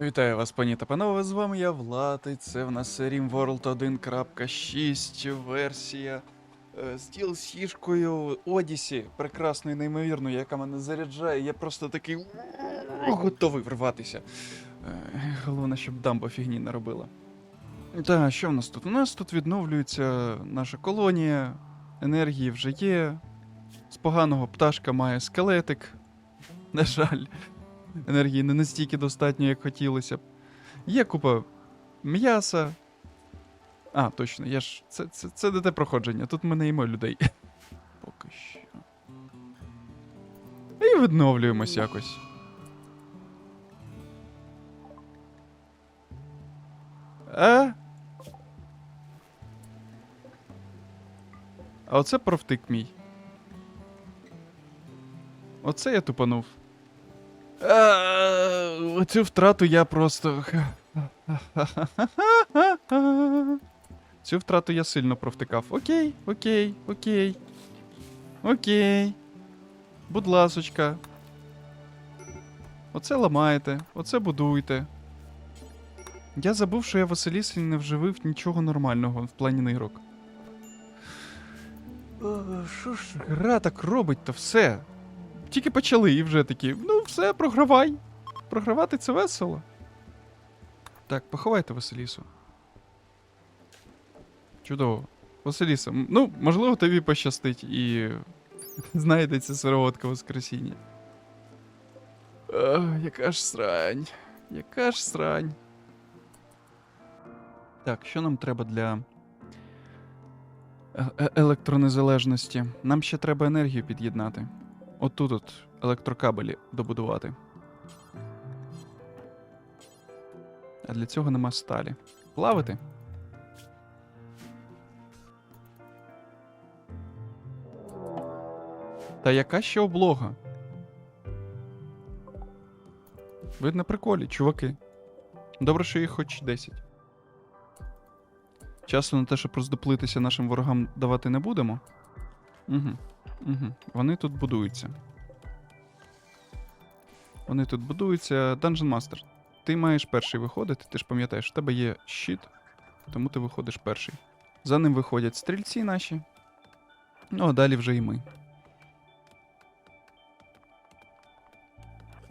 Вітаю вас, пані та панове, з вами я Влад, і це в нас RimWorld 1.6 версія е, з DLC-шкою Одісі, прекрасною, неймовірною, яка мене заряджає. Я просто такий готовий врватися. Е, Головне, щоб дамба фігні не робила. Так, що в нас тут? У нас тут відновлюється наша колонія, енергії вже є. З поганого пташка має скелетик. На жаль енергії не настільки достатньо, як хотілося б. Є купа м'яса. А, точно, я ж. Це, це, це не те проходження. Тут ми не їмо людей. Поки що. І відновлюємось якось. А? А оце профтик мій. Оце я тупанув. Е, Оцю втрату я просто. Цю втрату я сильно провтикав. Окей, окей, окей. Окей. Будь ласочка. Оце ламаєте, оце будуйте. Я забув, що я Василісі не вживив нічого нормального в плані нирок. О, Що ж гра так робить, то все. Тільки почали і вже такі. Ну, все, програвай. Програвати це весело. Так, поховайте Василісу. Чудово. Василіса, ну, можливо, тобі пощастить і знайдеться сироватка Воскресіння. Ах, яка ж срань. Яка ж срань. Так, що нам треба для е- е- електронезалежності? Нам ще треба енергію під'єднати. Отут от електрокабелі добудувати. А для цього нема сталі. Плавити? Та яка ще облога? Ви на приколі, чуваки. Добре, що їх хоч 10. Часу на те, щоб роздоплитися нашим ворогам давати не будемо. Угу. Угу. Вони тут будуються. Вони тут будуються. Dungeon Master. Ти маєш перший виходити, ти ж пам'ятаєш, в тебе є щит, тому ти виходиш перший. За ним виходять стрільці наші. Ну, а далі вже і ми.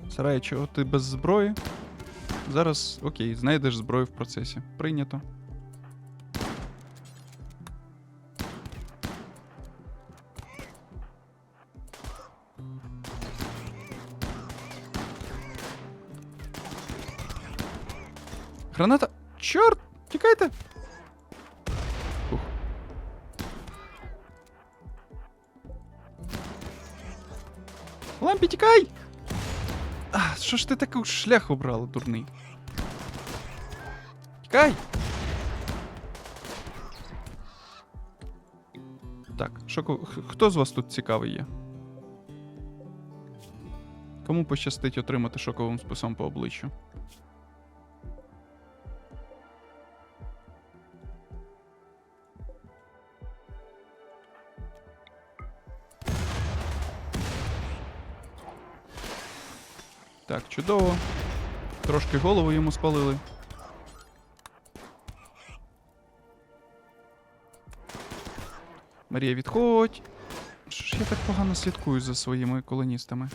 Сарай, чого ти без зброї? Зараз окей, знайдеш зброю в процесі. Прийнято. Граната. Чорт! Тікайте! Фух. Лампі, тікай! А, що ж ти такий шлях обрала, дурний? Тікай! Так, х- хто з вас тут цікавий є? Кому пощастить отримати шоковим списом по обличчю? Так, чудово. Трошки голову йому спалили. Марія, відходь. Що ж я так погано слідкую за своїми колоністами?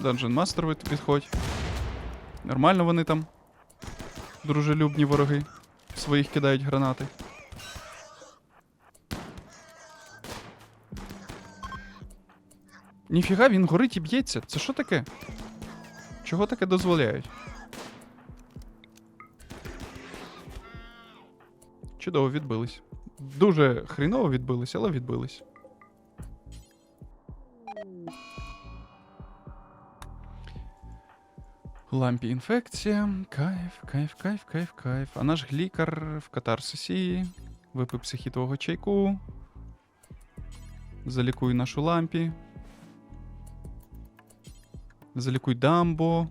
Dungeon Master від- відходь. Нормально вони там. Дружелюбні вороги. Своїх кидають гранати. Ніфіга, він горить і б'ється. Це що таке? Чого таке дозволяють? Чудово відбились. Дуже хріново відбились, але відбились. Лампі інфекція. Кайф, кайф, кайф, кайф, кайф. А наш глікар в катарсисі. Випив психітового чайку. Залікуй нашу лампі. Залікуй дамбо.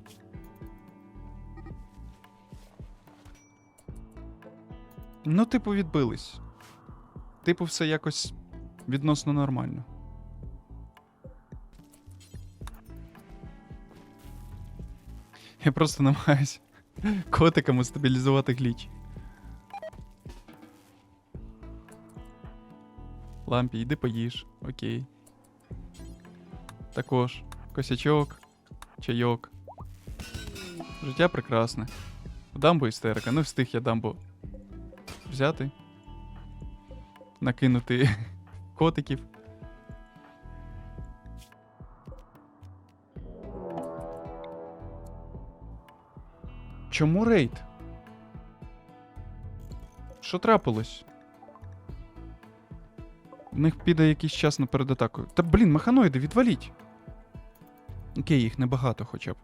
Ну, типу, відбились. Типу, все якось відносно нормально. Я просто намагаюсь котиками стабілізувати гліч. Лампі, йди поїж. Окей. Також косячок, чайок. Життя прекрасне. У дамбо істерика. Не встиг я дамбо взяти. Накинути котиків. Чому рейд? Що трапилось? В них піде якийсь час на передатакою. Та блін, механоїди, відваліть. Окей, їх небагато хоча б.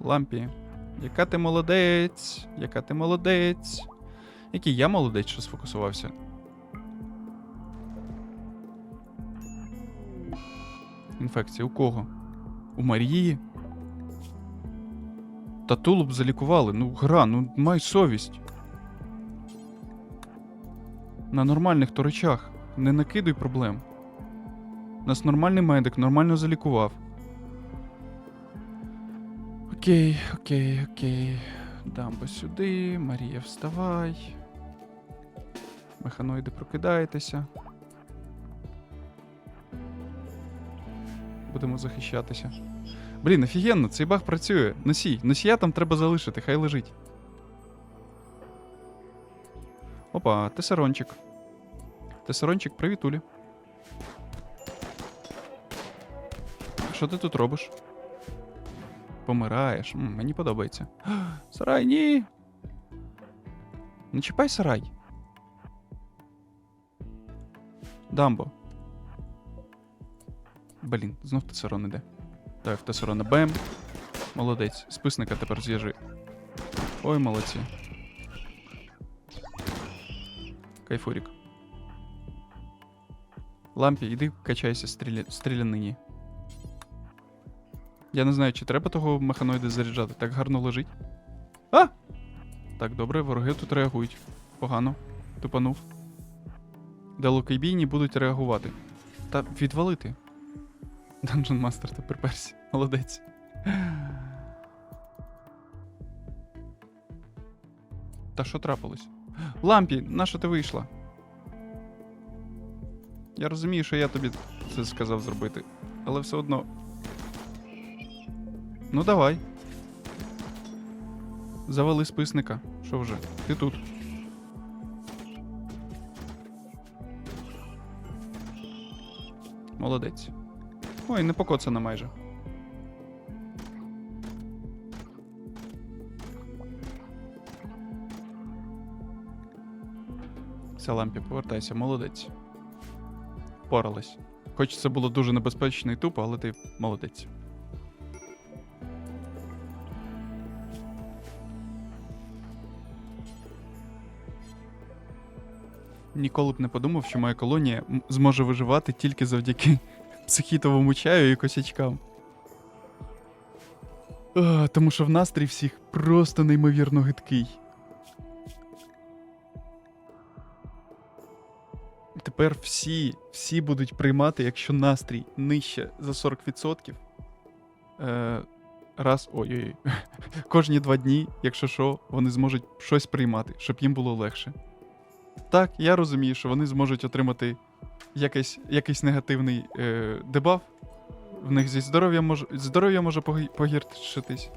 Лампі. Яка ти молодець? Яка ти молодець? Який я молодець, що сфокусувався? Інфекція у кого? У Марії? Та тулуб залікували. Ну, гра, ну май совість. На нормальних торичах. Не накидуй проблем. Нас нормальний медик, нормально залікував. Окей, окей, окей. Дамбо сюди. Марія, вставай. Механоїди, прокидайтеся. Будемо захищатися. Блін, офігенно, цей баг працює. Носій. Носія там треба залишити, хай лежить. Опа, тесарончик. Тесарончик, привіт, Що ти тут робиш? Помираєш. М, мені подобається. Сарай, ні. Не чіпай сарай. Дамбо. Блін, знов тесарон іде. Так, в тесарона Бем. Молодець. Списника тепер зв'яжи. Ой, молодці. Кайфурік. Лампі, іди качайся стріля... стрілянині. Я не знаю, чи треба того механоїда заряджати. Так гарно лежить. А! Так, добре, вороги тут реагують. Погано. Тупанув. Далекобійні будуть реагувати. Та відвалити. Dungeon Master ти приперся. Молодець. Та що трапилось? Лампі, на що ти вийшла? Я розумію, що я тобі це сказав зробити, але все одно. Ну давай. Завали списника. Що вже? Ти тут. Молодець. Ой, не покоцана майже. Лампі, повертайся, молодець. Впоралась. Хоч це було дуже небезпечно і тупо, але ти молодець. Ніколи б не подумав, що моя колонія зможе виживати тільки завдяки психітовому чаю і косячкам. А, тому що в настрій всіх просто неймовірно гидкий. Тепер всі, всі будуть приймати, якщо настрій нижче за 40%. Е, раз. Ой-ой. Кожні два дні, якщо що, вони зможуть щось приймати, щоб їм було легше. Так, я розумію, що вони зможуть отримати якийсь, якийсь негативний е, дебаф. В них зі здоров'ям може, здоров'я може погіршитись.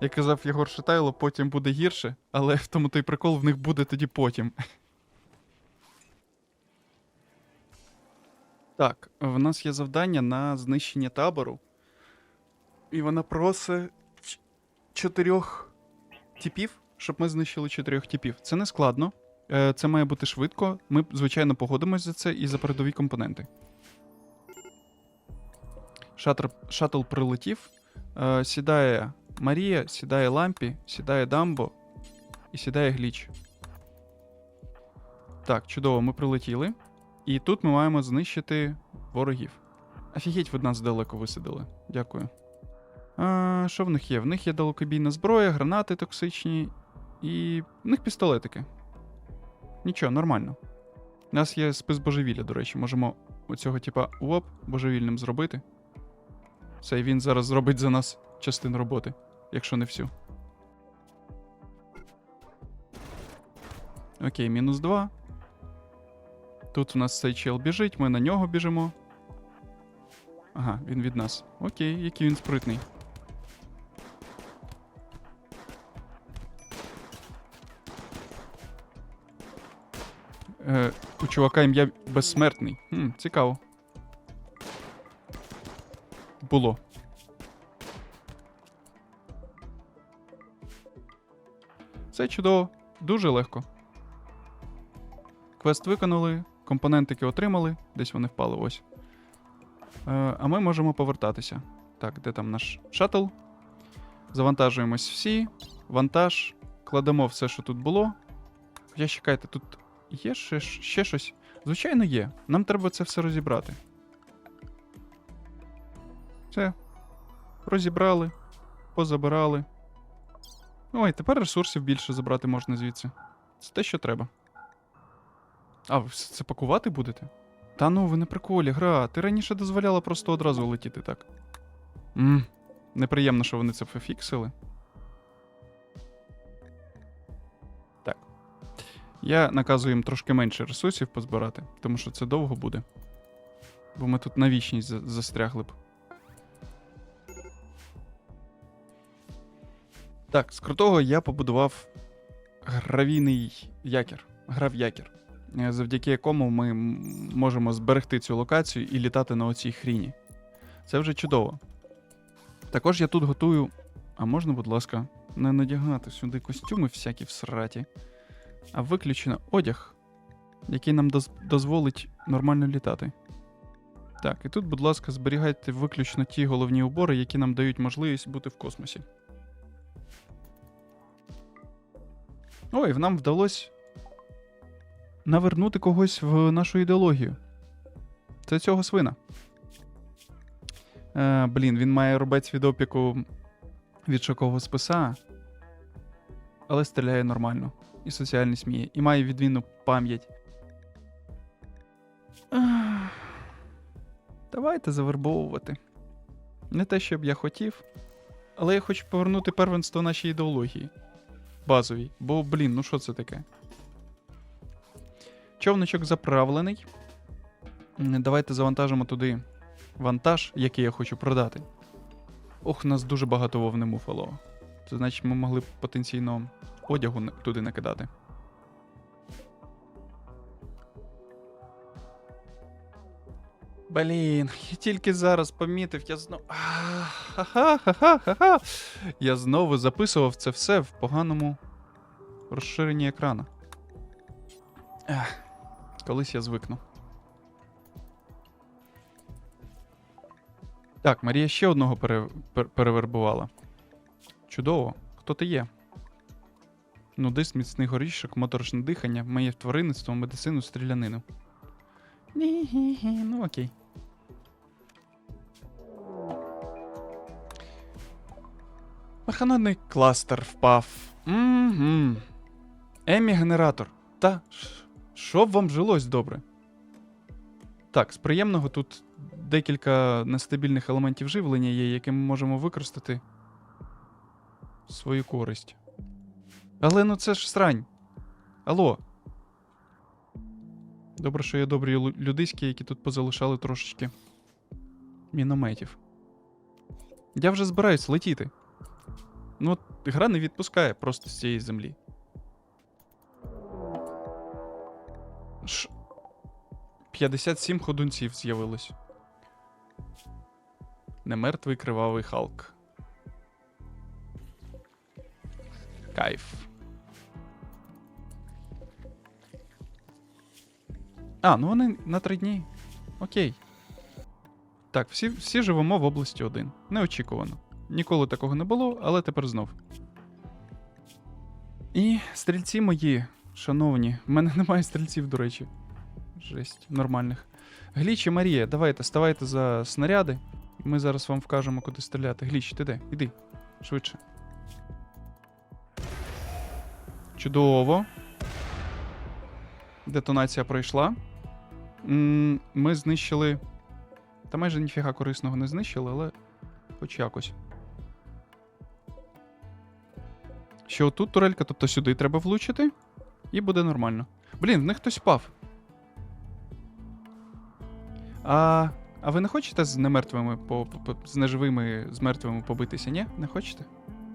Як казав Єгор Шатайло, потім буде гірше, але в тому той прикол в них буде тоді потім. Так, в нас є завдання на знищення табору. І вона просить чотирьох типів, щоб ми знищили чотирьох типів. Це не складно. Е, Це має бути швидко. Ми, звичайно, погодимось за це і за передові компоненти. Шатр, шатл прилетів. Е, Сідає Марія, сідає Лампі, сідає Дамбо і сідає Гліч. Так, чудово, ми прилетіли. І тут ми маємо знищити ворогів. Офігеть, ви нас далеко висадили. Дякую. Що в них є? В них є далекобійна зброя, гранати токсичні і. в них пістолетики. Нічого, нормально. У нас є спис божевілля, до речі, можемо оцього, типа, оп, божевільним зробити. Це він зараз зробить за нас частину роботи, якщо не всю. Окей, мінус 2. Тут у нас цей чел біжить, ми на нього біжимо. Ага, він від нас. Окей, який він спритний. Е, у чувака ім'я безсмертний. Хм, цікаво. Було. Це чудово, дуже легко. Квест виконали, компонентики отримали, десь вони впали ось. Е, а ми можемо повертатися. Так, де там наш шаттл? Завантажуємось всі. Вантаж. Кладемо все, що тут було. Хоча чекайте, тут є ще, ще щось? Звичайно, є. Нам треба це все розібрати. Все. Розібрали, позабирали. Ой, тепер ресурсів більше забрати можна звідси. Це те, що треба. А, ви все це пакувати будете? Та ну, ви на приколі, гра. Ти раніше дозволяла просто одразу летіти так. Мм, неприємно, що вони це пофіксили. Я наказую їм трошки менше ресурсів позбирати, тому що це довго буде. Бо ми тут на вічність за- застрягли б. Так, з крутого я побудував гравійний якір. Грав якір, е, завдяки якому ми можемо зберегти цю локацію і літати на оцій хріні. Це вже чудово. Також я тут готую. А можна, будь ласка, не надягати сюди костюми всякі в сраті, а виключено одяг, який нам дозволить нормально літати. Так, і тут, будь ласка, зберігайте виключно ті головні убори, які нам дають можливість бути в космосі. Ой, нам вдалося навернути когось в нашу ідеологію. Це цього свина. Е, блін, він має рубець від опіку від шокового списа, але стріляє нормально. І соціальність сміє, і має відмінну пам'ять. Давайте завербовувати. Не те, що б я хотів, але я хочу повернути первенство нашій ідеології базовій. Бо, блін, ну що це таке? Човничок заправлений. Давайте завантажимо туди вантаж, який я хочу продати. Ох, нас дуже багато вовни муфало. Це значить, ми могли б потенційно одягу туди накидати. Блін, я тільки зараз помітив, я знову. Я знову записував це все в поганому розширенні екрана. Ех, колись я звикну. Так, Марія ще одного пере... перевербувала. Чудово. Хто ти є? Нудист, міцний горішок, моторошне дихання, моє тваринництво, медицину, стрілянину. Ну окей. Механодний кластер впав. Угу. Емі генератор. Та що б вам жилось добре? Так, з приємного тут декілька нестабільних елементів живлення є, які ми можемо використати в свою користь. Але ну це ж срань. Алло. Добре, що є добрі лю- людиські, які тут позалишали трошечки мінометів. Я вже збираюсь летіти. Ну, от гра не відпускає просто з цієї землі. Ш... 57 ходунців з'явилось. Немертвий кривавий Халк. Кайф. А, ну вони на три дні. Окей. Так, всі, всі живемо в області 1. Неочікувано. Ніколи такого не було, але тепер знов. І стрільці мої, шановні, в мене немає стрільців, до речі. Жесть, нормальних. Гліч і Марія, давайте, ставайте за снаряди. Ми зараз вам вкажемо, куди стріляти. Гліч, ти де? Іди. Швидше. Чудово. Детонація пройшла. Ми знищили. Та майже ніфіга корисного не знищили, але Хоч якось. Ще отут турелька, тобто сюди треба влучити, і буде нормально. Блін, в них хтось впав. А, а ви не хочете з немертвими по, по- з неживими, з мертвими побитися, ні? Не хочете?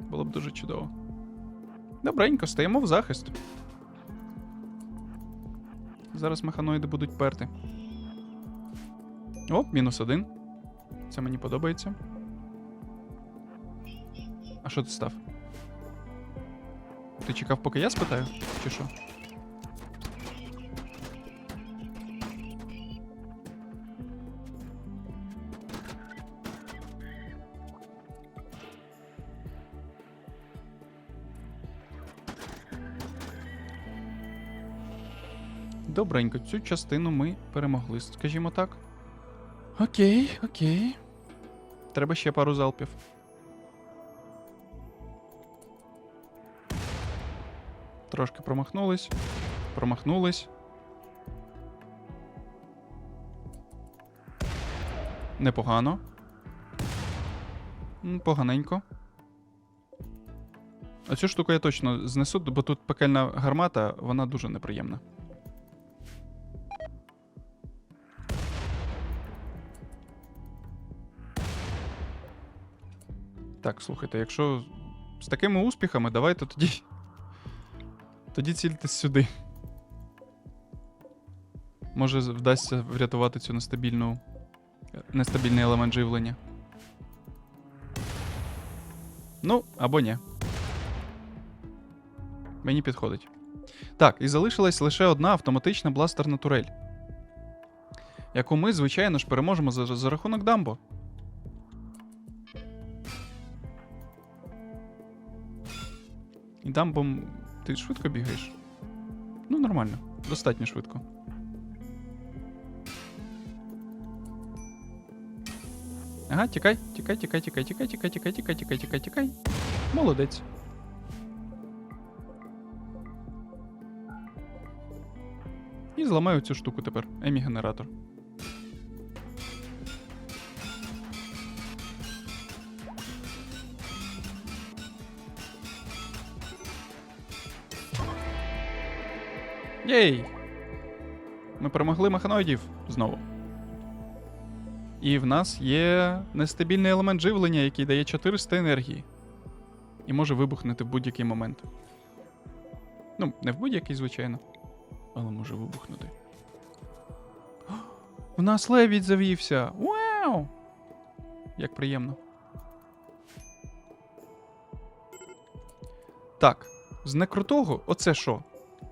Було б дуже чудово. Добренько, стаємо в захист. Зараз механоїди будуть перти. О, мінус один. Це мені подобається. А що ти став? Ти чекав, поки я спитаю? Чи що? Добренько, цю частину ми перемогли, скажімо так. Окей, окей. Треба ще пару залпів. Трошки промахнулись. Промахнулись. Непогано. Поганенько. А цю штуку я точно знесу, бо тут пекельна гармата, вона дуже неприємна. Так, слухайте, якщо з такими успіхами, давайте тоді. Тоді цільтесь сюди. Може, вдасться врятувати цю нестабільну. нестабільний елемент живлення. Ну, або ні. Мені підходить. Так, і залишилась лише одна автоматична бластерна турель. Яку ми, звичайно ж, переможемо за, за рахунок Дамбо. І дамбом ти швидко бігаєш? Ну, нормально. Достатньо швидко. Ага, тікай, тікай, тікай, тікай, тікай, тікай, тікай, тікай, тікай, тікай, тікай. Молодець. І зламаю цю штуку тепер. Емі-генератор. Єй! Ми перемогли механоїдів знову. І в нас є нестабільний елемент живлення, який дає 400 енергії. І може вибухнути в будь-який момент. Ну, не в будь-який, звичайно. Але може вибухнути. В нас левідь завівся! Вау! Як приємно. Так, з некрутого, оце що?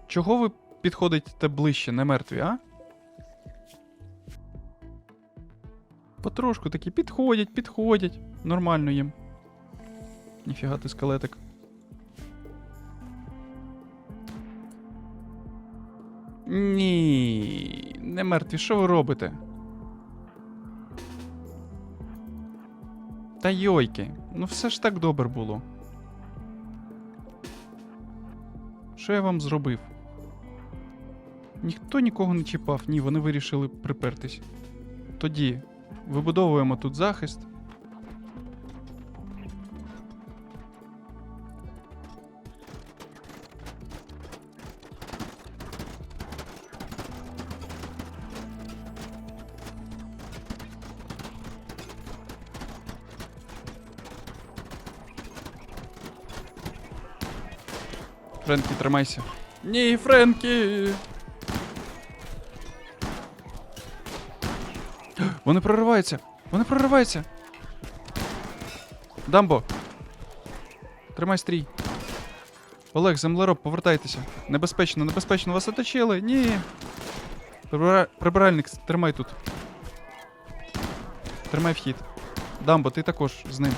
Чого ви підходите ближче, не мертві, а? Потрошку такі підходять, підходять. Нормально їм. Ніфіга ти скелетик. Ні, не мертві, що ви робите? Та йойки, ну все ж так добре було. Що я вам зробив? Ніхто нікого не чіпав, ні, вони вирішили припертись. Тоді вибудовуємо тут захист. Френкі, тримайся. Ні, Френкі! Вони прориваються! Вони прориваються! Дамбо! Тримай стрій. Олег, землероб, повертайтеся. Небезпечно, небезпечно, вас оточили. Ні. Прибира... Прибиральник, тримай тут. Тримай вхід. Дамбо, ти також з ним.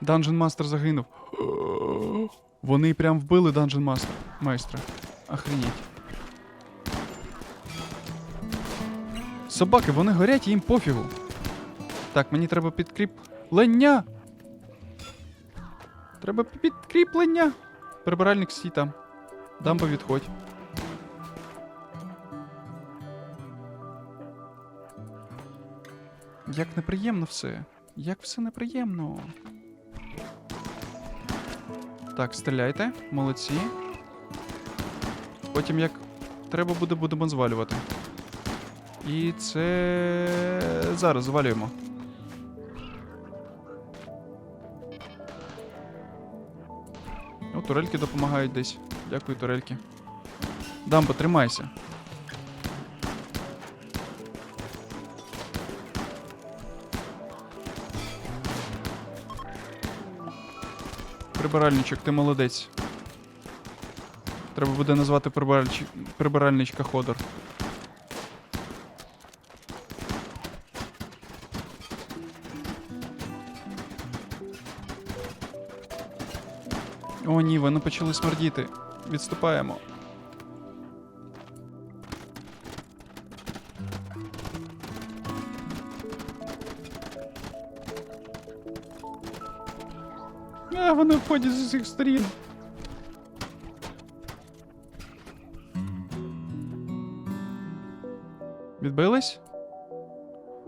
Данжен Мастер загинув. Вони прям вбили Данжен Мастер. Майстра. Охренеть. Собаки, вони горять, їм пофігу. Так, мені треба підкріплення. Треба підкріплення. Прибиральник сі там. Дамбо відходь. Як неприємно все. Як все неприємно. Так, стріляйте, молодці. Потім як треба буде, будемо звалювати. І це. Зараз звалюємо. О, турельки допомагають десь. Дякую, турельки. Дамбо, тримайся. Прибиральничок, ти молодець. Треба буде назвати прибиральничка Ходор. Ні, вони почали смердіти. Відступаємо. А, вони входять з усіх сторін. Відбились?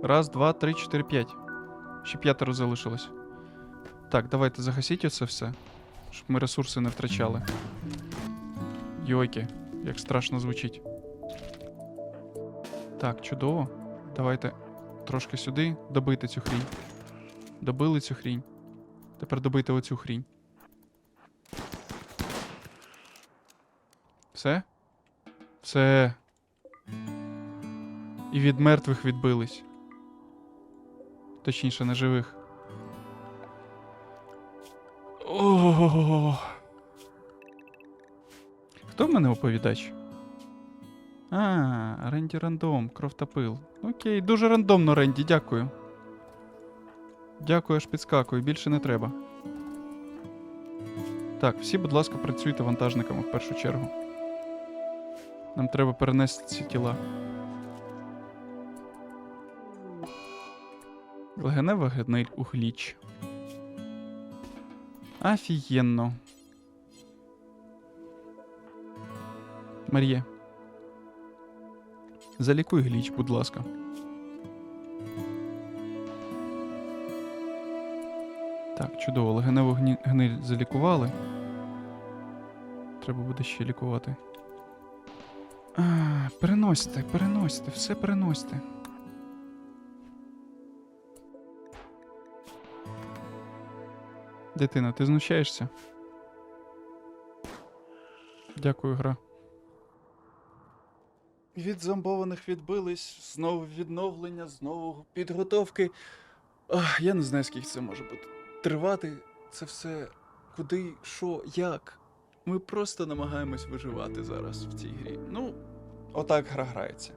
Раз, два, три, чотири, п'ять. Ще п'ятеро залишилось. Так, давайте загасіть оце все, щоб ми ресурси не втрачали. Йойки, як страшно звучить. Так, чудово. Давайте трошки сюди добити цю хрінь. Добили цю хрінь. Тепер добийте оцю хрінь. Все? Все. І від мертвих відбились. Точніше, неживих. О. Хто в мене оповідач? А, Ренді рандом, кров та пил. Окей, дуже рандомно, Ренді, дякую. Дякую, аж підскакую, більше не треба. Так, всі, будь ласка, працюйте вантажниками в першу чергу. Нам треба перенести ці тіла. Легенева гниль гліч. Офігенно. Мар'є. Залікуй гліч, будь ласка. Так, чудово, легеневу гні... гниль залікували. Треба буде ще лікувати. А, переносьте, переносьте, все переносьте. Дитина, ти знущаєшся? Дякую, гра. Від зомбованих відбились, знову відновлення, знову підготовки. Ах, я не знаю, скільки це може бути. Тривати це все куди, що, як. Ми просто намагаємось виживати зараз в цій грі. Ну, отак гра грається.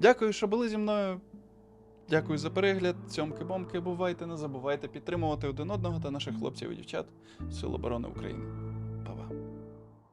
Дякую, що були зі мною. Дякую за перегляд. Цьомки-бомки, бувайте, не забувайте підтримувати один одного та наших хлопців і дівчат Сил оборони України.